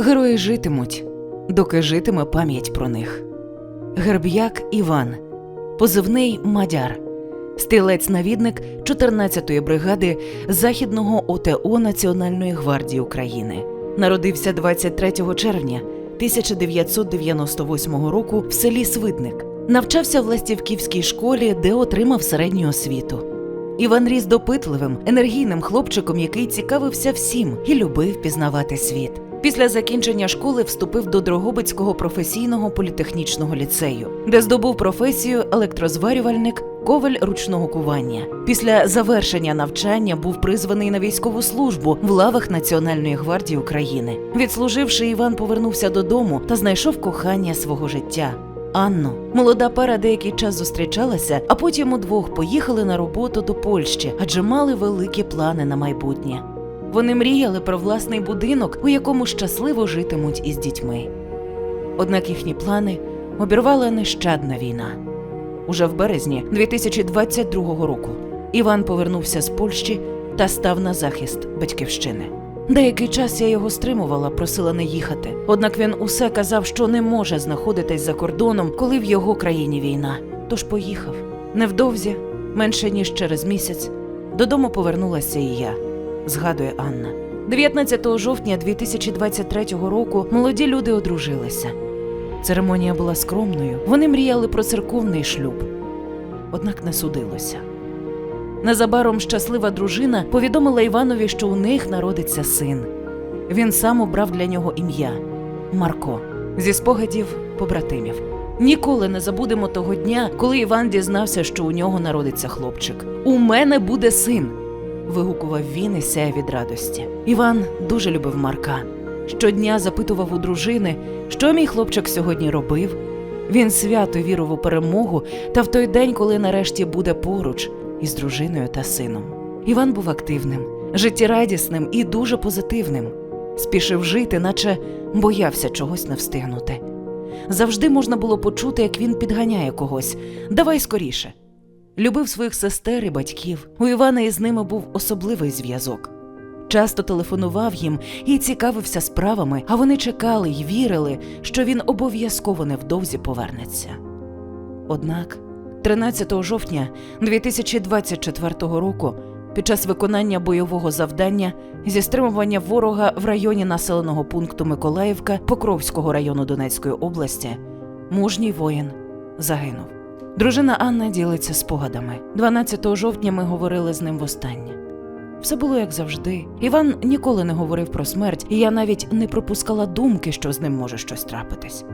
Герої житимуть, доки житиме пам'ять про них. Герб'як Іван, позивний Мадяр, стрілець-навідник 14-ї бригади Західного ОТО Національної гвардії України. Народився 23 червня 1998 року в селі Свидник. Навчався в Ластівківській школі, де отримав середню освіту. Іван ріс допитливим, енергійним хлопчиком, який цікавився всім і любив пізнавати світ. Після закінчення школи вступив до Дрогобицького професійного політехнічного ліцею, де здобув професію електрозварювальник, коваль ручного кування. Після завершення навчання був призваний на військову службу в лавах Національної гвардії України. Відслуживши, Іван повернувся додому та знайшов кохання свого життя. Анну. Молода пара деякий час зустрічалася, а потім удвох поїхали на роботу до Польщі, адже мали великі плани на майбутнє. Вони мріяли про власний будинок, у якому щасливо житимуть із дітьми. Однак їхні плани обірвала нещадна війна. Уже в березні 2022 року Іван повернувся з Польщі та став на захист батьківщини. Деякий час я його стримувала, просила не їхати. Однак він усе казав, що не може знаходитись за кордоном, коли в його країні війна. Тож поїхав. Невдовзі, менше ніж через місяць, додому повернулася і я, згадує Анна. 19 жовтня 2023 року молоді люди одружилися. Церемонія була скромною. Вони мріяли про церковний шлюб, однак не судилося. Незабаром щаслива дружина повідомила Іванові, що у них народиться син. Він сам обрав для нього ім'я Марко зі спогадів побратимів. Ніколи не забудемо того дня, коли Іван дізнався, що у нього народиться хлопчик. У мене буде син. Вигукував він і сяє від радості. Іван дуже любив Марка. Щодня запитував у дружини, що мій хлопчик сьогодні робив. Він свято вірив у перемогу та в той день, коли нарешті буде поруч із дружиною та сином. Іван був активним, життєрадісним і дуже позитивним. Спішив жити, наче боявся чогось не встигнути. Завжди можна було почути, як він підганяє когось. Давай скоріше. Любив своїх сестер і батьків. У Івана із ними був особливий зв'язок. Часто телефонував їм і цікавився справами, а вони чекали й вірили, що він обов'язково невдовзі повернеться. Однак 13 жовтня 2024 року, під час виконання бойового завдання зі стримування ворога в районі населеного пункту Миколаївка Покровського району Донецької області, мужній воїн загинув. Дружина Анна ділиться спогадами. 12 жовтня ми говорили з ним востаннє. Все було як завжди. Іван ніколи не говорив про смерть, і я навіть не пропускала думки, що з ним може щось трапитись.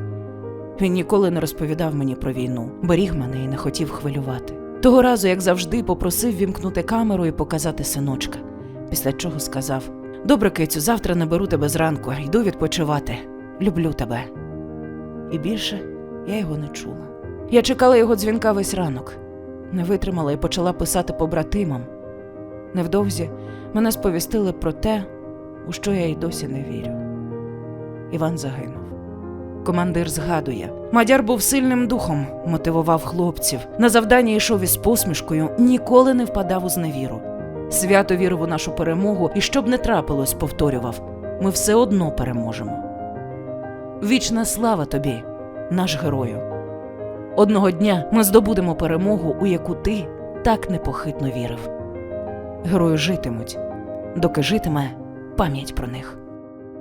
Він ніколи не розповідав мені про війну, беріг мене і не хотів хвилювати. Того разу, як завжди, попросив вімкнути камеру і показати синочка, після чого сказав: Добре, кицю, завтра наберу тебе зранку, йду відпочивати. Люблю тебе. І більше я його не чула. Я чекала його дзвінка весь ранок, не витримала і почала писати побратимам. Невдовзі мене сповістили про те, у що я й досі не вірю. Іван загинув. Командир згадує: Мадяр був сильним духом, мотивував хлопців. На завдання йшов із посмішкою, ніколи не впадав у зневіру. Свято вірив у нашу перемогу, і щоб не трапилось, повторював: ми все одно переможемо. Вічна слава тобі, наш герою. Одного дня ми здобудемо перемогу, у яку ти так непохитно вірив. Герої житимуть, доки житиме пам'ять про них.